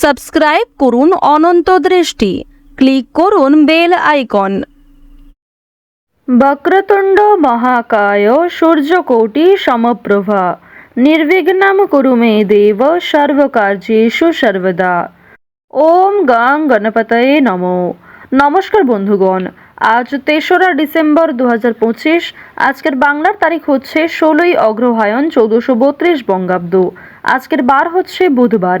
Subscribe করুন অনন্ত দৃষ্টি। Click করুন বেল আইকন। বক্রতুণ্ড মহাকায় সূর্যকোটি সমপ্রভা। নির্বিঘ্নম কুরু মে দেব সর্বকার্যেষু সর্বদা। ওম গাং গণপতয়ে নমো। নমস্কার বন্ধুগণ, আজ তেসরা ডিসেম্বর দু আজকের বাংলার তারিখ হচ্ছে ষোলোই অগ্রহায়ণ চৌদ্দশো বত্রিশ বঙ্গাব্দ। আজকের বার হচ্ছে বুধবার।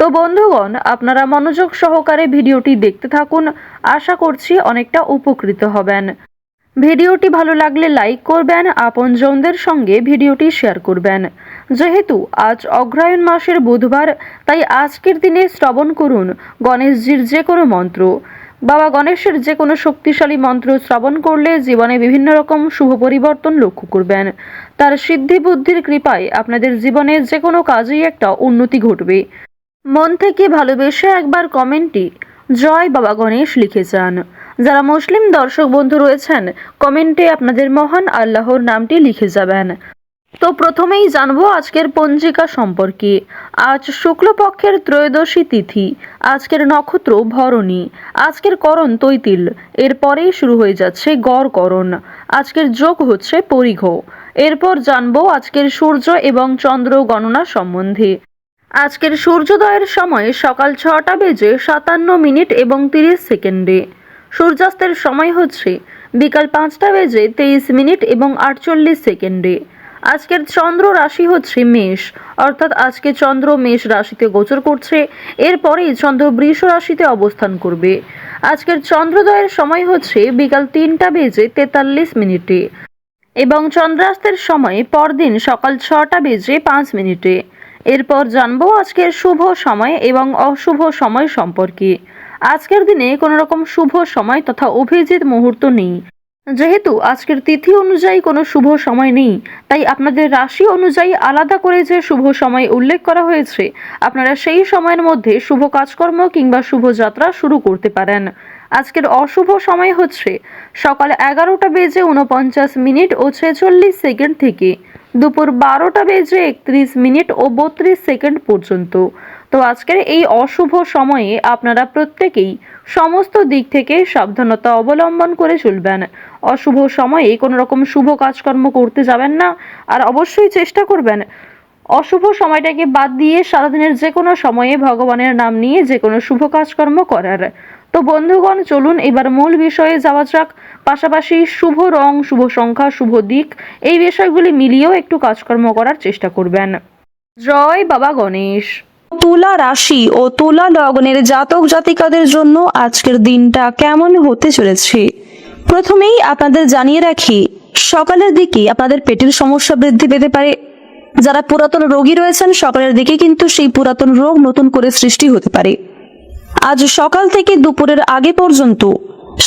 তো বন্ধুগণ, আপনারা মনোযোগ সহকারে ভিডিওটি দেখতে থাকুন। আশা করছি অনেকটা উপকৃত হবেন। ভিডিওটি ভালো লাগলে লাইক করবেন, আপনজনদের সঙ্গে ভিডিওটি শেয়ার করবেন। যেহেতু আজ অগ্রহায়ণ মাসের বুধবার, তাই আজকের দিনে শ্রবণ করুন গণেশজির যে কোনো মন্ত্র। বাবা গণেশের যে কোনো শক্তিশালী মন্ত্র শ্রবণ করলে জীবনে বিভিন্ন রকম শুভ পরিবর্তন লক্ষ্য করবেন। তার সিদ্ধি বুদ্ধির কৃপায় আপনাদের জীবনে যে কোনো কাজেই একটা উন্নতি ঘটবে। মন থেকে ভালোবেসে একবার কমেন্টে জয় বাবা গণেশ লিখে যান। যারা মুসলিম দর্শক বন্ধু রয়েছেন, কমেন্টে আপনাদের মহান আল্লাহর নামটি লিখে যাবেন। তো প্রথমেই জানব আজকের পঞ্জিকা সম্পর্কে। আজ শুক্লপক্ষের ত্রয়োদশী তিথি, আজকের নক্ষত্র ভরণী, আজকের করণ তৈতিল, এরপরেই শুরু হয়ে যাচ্ছে গড় করণ। আজকের যোগ হচ্ছে পরিঘ। এরপর জানব আজকের সূর্য এবং চন্দ্র গণনা সম্বন্ধে। আজকের সূর্যোদয়ের সময় সকাল ছটা বেজে সাতান্ন মিনিট এবং তিরিশ সেকেন্ডে। সূর্যাস্তের সময় হচ্ছে বিকাল পাঁচটা বেজে তেইশ মিনিট এবং আটচল্লিশ সেকেন্ডে। আজকের চন্দ্র রাশি হচ্ছে মেষ, অর্থাৎ আজকে চন্দ্র মেষ রাশিতে গোচর করছে, এরপরেই চন্দ্র বৃষ রাশিতে অবস্থান করবে। আজকের চন্দ্রোদয়ের সময় হচ্ছে বিকাল তিনটা বেজে তেতাল্লিশ মিনিটে এবং চন্দ্রাস্তের সময় পরদিন সকাল ছটা বেজে পাঁচ মিনিটে। এরপর জানব আজকের শুভ সময় এবং অশুভ সময় সম্পর্কে। আজকের দিনে কোনো রকম শুভ সময় তথা অভিজিৎ মুহূর্ত নেই। যেহেতু আজকের তিথি অনুযায়ী কোনো শুভ সময় নেই, তাই আপনাদের রাশি অনুযায়ী আলাদা করে যে শুভ সময় উল্লেখ করা হয়েছে, আপনারা সেই সময়ের মধ্যে শুভ কাজকর্ম কিংবা শুভ যাত্রা শুরু করতে পারেন। আজকের অশুভ সময় হচ্ছে সকাল এগারোটা বেজে উনপঞ্চাশ মিনিট ও ছেচল্লিশ সেকেন্ড থেকে। দুপুর বারোটা বেজে একত্রিশ মিনিট ও বত্রিশ সেকেন্ড পর্যন্ত। তো আজকের এই অশুভ সময়ে আপনারা প্রত্যেকেই সমস্ত দিক থেকে সাবধানতা অবলম্বন করে চলবেন। অশুভ সময়ে কোনো রকম শুভ কাজকর্ম করতে যাবেন না আর অবশ্যই চেষ্টা করবেন। অশুভ সময়টাকে বাদ দিয়ে সারাদিনের যে কোনো সময়ে ভগবানের নাম নিয়ে যে কোনো শুভ কাজকর্ম করার। তো বন্ধুগণ, চলুন এবার মূল বিষয়ে যাওয়া যাক। পাশাপাশি শুভ রং, শুভ সংখ্যা, শুভ দিক, এই বিষয়গুলি মিলিয়েও একটু কাজকর্ম করার চেষ্টা করবেন। জয় বাবা গণেশ। তুলা রাশি ও তুলা লগ্নের জাতক জাতিকাদের জন্য আজকের দিনটা কেমন হতে চলেছে? প্রথমেই আপনাদের জানিয়ে রাখি, সকালের দিকে আপনাদের পেটের সমস্যা বৃদ্ধি পেতে পারে। যারা পুরাতন রোগী রয়েছেন, সকালের দিকে কিন্তু সেই পুরাতন রোগ নতুন করে সৃষ্টি হতে পারে। আজ সকাল থেকে দুপুরের আগে পর্যন্ত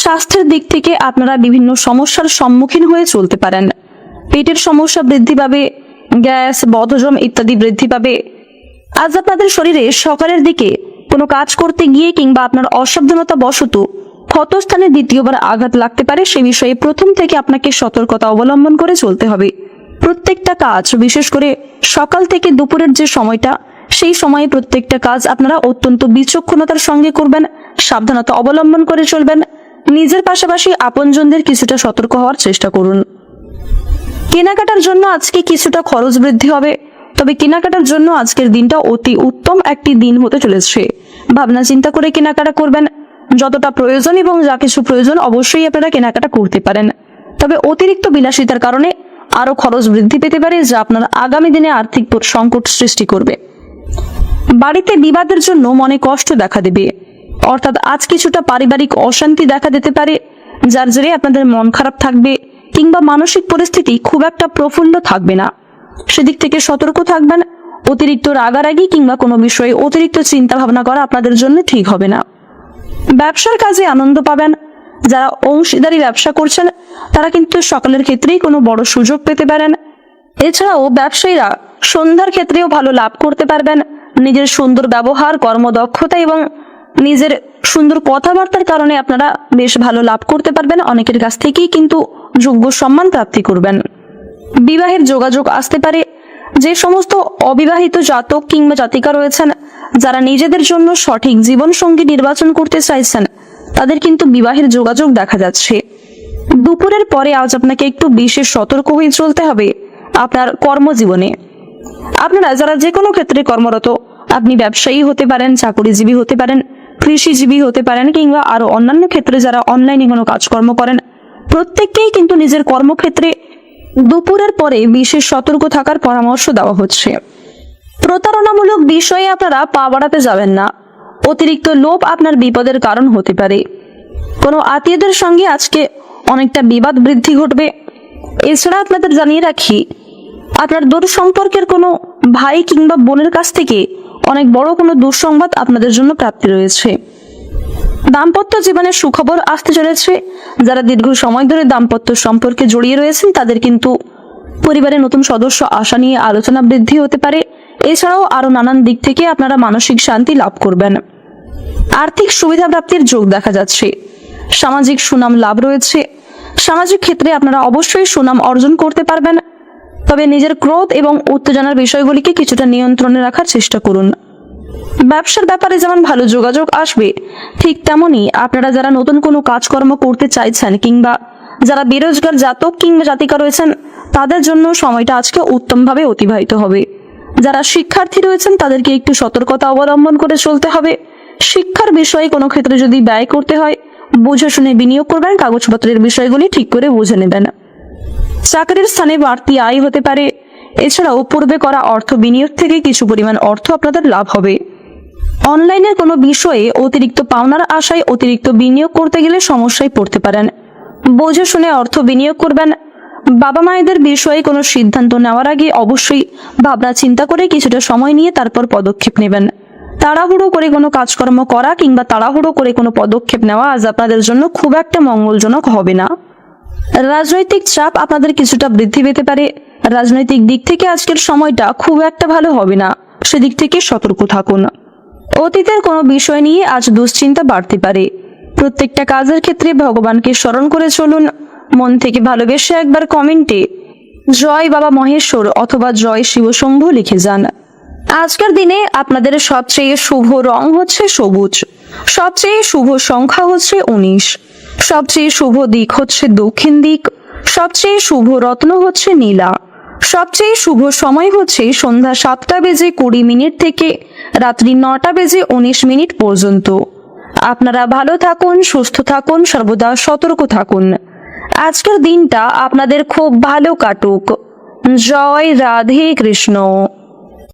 স্বাস্থ্যের দিক থেকে আপনারা বিভিন্ন সমস্যার সম্মুখীন হয়ে চলতে পারেন। পেটের সমস্যা বৃদ্ধি পাবে, গ্যাস, বদহজম ইত্যাদি বৃদ্ধি পাবে। আজ আপনাদের শরীরে সকালের দিকে কোনো কাজ করতে গিয়ে কিংবা আপনার অসাবধানতা বশত ক্ষতস্থানে দ্বিতীয়বার আঘাত লাগতে পারে, সে বিষয়ে প্রথম থেকে আপনাকে সতর্কতা অবলম্বন করে চলতে হবে। প্রত্যেকটা কাজ, বিশেষ করে সকাল থেকে দুপুরের যে সময়টা সেই সময়ে প্রত্যেকটা কাজ আপনারা অত্যন্ত বিচক্ষণতার সঙ্গে করবেন, সাবধানতা অবলম্বন করে চলবেন। নিজের পাশাপাশি আপনজনদের কিছুটা সতর্ক হওয়ার চেষ্টা করুন। কেনাকাটার জন্য আজকে কিছুটা খরচ বৃদ্ধি হবে, তবে কেনাকাটার জন্য আজকের দিনটা অতি উত্তম একটি দিন হতে চলেছে। ভাবনা চিন্তা করে কেনাকাটা করবেন। যতটা প্রয়োজন এবং যা কিছু প্রয়োজন অবশ্যই আপনারা কেনাকাটা করতে পারেন। তবে অতিরিক্ত বিলাসিতার কারণে আরও খরচ বৃদ্ধি পেতে পারে, যা আপনার আগামী দিনে আর্থিক সংকট সৃষ্টি করবে। বাড়িতে বিবাদের জন্য মনে কষ্ট দেখা দেবে। অর্থাৎ আজ কিছুটা পারিবারিক অশান্তি দেখা দিতে পারে, যার জেরে আপনাদের মন খারাপ থাকবে কিংবা মানসিক পরিস্থিতি খুব একটা প্রফুল্ল থাকবে না। সেদিক থেকে সতর্ক থাকবেন, অতিরিক্ত রাগারাগি কিংবা কোনো বিষয়ে অতিরিক্ত চিন্তা ভাবনা করা আপনাদের জন্য ঠিক হবে না। ব্যবসার কাজে আনন্দ পাবেন, যারা অংশীদারি ব্যবসা করছেন, তারা কিন্তু সকলের ক্ষেত্রেই কোনো বড় সুযোগ পেতে পারেন। এছাড়াও ব্যবসায়ীরা সন্ধ্যার ক্ষেত্রেও ভালো লাভ করতে পারবেন। নিজের সুন্দর ব্যবহার, কর্মদক্ষতা এবং নিজের সুন্দর কথাবার্তার কারণে আপনারা বেশ ভালো লাভ করতে পারবেন। অনেকের কাছ থেকেই কিন্তু যোগ্য সম্মান প্রাপ্তি করবেন। বিবাহের যোগাযোগ আসতে পারে। যে সমস্ত অবিবাহিত জাতক কিংবা জাতিকা রয়েছেন, যারা নিজেদের জন্য সঠিক জীবনসঙ্গী নির্বাচন করতে চাইছেন, তাদের কিন্তু বিবাহের যোগাযোগ দেখা যাচ্ছে। দুপুরের পরে আজ আপনাকে একটু বিশেষ সতর্ক হয়ে চলতে হবে আপনার কর্মজীবনে। আপনারা যারা যে কোনো ক্ষেত্রে কর্মরত, আপনি ব্যবসায়ী হতে পারেন, চাকরিজীবী হতে পারেন, কৃষিজীবী হতে পারেন কিংবা আরও অন্যান্য ক্ষেত্রে যারা অনলাইনে কোনো কাজকর্ম করেন, প্রত্যেককেই কিন্তু নিজের কর্মক্ষেত্রে দুপুরের পরে বিশেষ সতর্ক থাকার পরামর্শ দেওয়া হচ্ছে। প্রতারণামূলক বিষয়ে আপনারা পা বাড়াতে যাবেন না। অতিরিক্ত লোভ আপনার বিপদের কারণ হতে পারে। কোনো আত্মীয়দের সঙ্গে আজকে অনেকটা বিবাদ বৃদ্ধি ঘটবে। এছাড়া আপনাদের জানিয়ে রাখি আপনার দূর সম্পর্কের কোনো ভাই কিংবা বোনের কাছ থেকে অনেক বড় কোনো দুঃসংবাদ আপনাদের জন্য প্রাপ্তি রয়েছে। দাম্পত্য জীবনে সুখবর আসতে চলেছে। যারা দীর্ঘ সময় ধরে দাম্পত্য সম্পর্কে জড়িয়ে রয়েছেন, তাদের কিন্তু পরিবারের নতুন সদস্য আশা নিয়ে আলোচনা বৃদ্ধি হতে পারে। এছাড়াও আরও নানান দিক থেকে আপনারা মানসিক শান্তি লাভ করবেন। আর্থিক সুবিধা প্রাপ্তির যোগ দেখা যাচ্ছে। সামাজিক সুনাম লাভ রয়েছে। সামাজিক ক্ষেত্রে আপনারা অবশ্যই সুনাম অর্জন করতে পারবেন। তবে নিজের ক্রোধ এবং উত্তেজনার বিষয়গুলিকে কিছুটা নিয়ন্ত্রণে রাখার চেষ্টা করুন। ব্যবসার ব্যাপারে যেমন ভালো যোগাযোগ আসবে, ঠিক তেমনই আপনারা যারা নতুন কোনো কাজকর্ম করতে চাইছেন কিংবা যারা বেরোজগার জাতক কিংবা জাতিকা রয়েছেন, তাদের জন্য সময়টা আজকে উত্তমভাবে অতিবাহিত হবে। যারা শিক্ষার্থী রয়েছেন, তাদেরকে একটু সতর্কতা অবলম্বন করে চলতে হবে। শিক্ষার বিষয়ে কোনো ক্ষেত্রে যদি ব্যয় করতে হয়, বুঝে শুনে বিনিয়োগ করবেন, কাগজপত্রের বিষয়গুলি ঠিক করে বুঝে নেবেন। চাকরির স্থানে বাড়তি আয় হতে পারে। এছাড়াও পূর্বে করা অর্থ বিনিয়োগ থেকে কিছু পরিমাণ অর্থ আপনাদের লাভ হবে। অনলাইনের কোনো বিষয়ে অতিরিক্ত পাওনার আশায় অতিরিক্ত বিনিয়োগ করতে গেলে সমস্যায় পড়তে পারেন। বুঝে শুনে অর্থ বিনিয়োগ করবেন। বাবা মায়েদের বিষয়ে কোনো সিদ্ধান্ত নেওয়ার আগে অবশ্যই ভাবনা চিন্তা করে কিছুটা সময় নিয়ে তারপর পদক্ষেপ নেবেন। তাড়াহুড়ো করে কোনো কাজকর্ম করা কিংবা তাড়াহুড়ো করে কোনো পদক্ষেপ নেওয়া আজ আপনাদের জন্য খুব একটা মঙ্গলজনক হবে না। রাজনৈতিক চাপ আপনাদের কিছুটা বৃদ্ধি পেতে পারে। রাজনৈতিক দিক থেকে আজকের সময়টা খুব একটা ভালো হবে না। সেদিক থেকে সতর্ক থাকুন। অতীতের কোনো বিষয় নিয়ে আজ দুশ্চিন্তা বাড়তে পারে। প্রত্যেকটা কাজের ক্ষেত্রে ভগবানকে স্মরণ করে চলুন। মন থেকে ভালোবেসে একবার কমেন্টে জয় বাবা মহেশ্বর অথবা জয় শিবশম্ভু লিখে যান। আজকের দিনে আপনাদের সবচেয়ে শুভ রং হচ্ছে সবুজ। সবচেয়ে শুভ সংখ্যা হচ্ছে উনিশ। সবচেয়ে শুভ দিক হচ্ছে দক্ষিণ দিক, সবচেয়ে শুভ রত্ন হচ্ছে নীলা, সবচেয়ে শুভ সময় হচ্ছে সন্ধ্যা সাতটা বেজে কুড়ি মিনিট থেকে রাত্রি নটা বেজে উনিশ মিনিট পর্যন্ত। আপনারা ভালো থাকুন, সুস্থ থাকুন, সর্বদা সতর্ক থাকুন। আজকের দিনটা আপনাদের খুব ভালো কাটুক। জয় রাধে কৃষ্ণ।